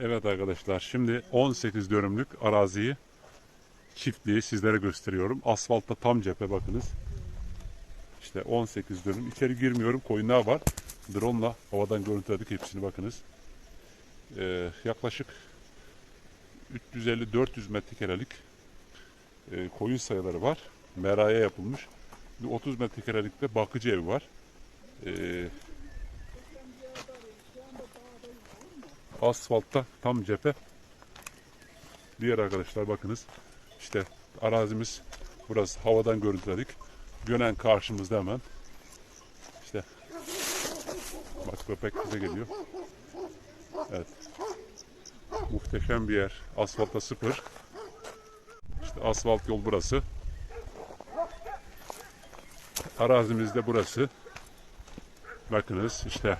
Evet arkadaşlar şimdi 18 dönümlük araziyi çiftliği sizlere gösteriyorum. Asfaltta tam cephe bakınız. İşte 18 dönüm. İçeri girmiyorum. Koyunlar var. Drone'la havadan görüntüledik hepsini bakınız. Ee, yaklaşık 350-400 metrekarelik e, koyun sayıları var. Meraya yapılmış. Bir 30 metrekarelik de bakıcı evi var. Ee, asfaltta tam cephe. Diğer arkadaşlar bakınız. İşte arazimiz burası havadan görüntüledik. Gönen karşımızda hemen. İşte bak köpek bize geliyor. Evet. Muhteşem bir yer. Asfalta sıfır. İşte asfalt yol burası. Arazimiz de burası. Bakınız işte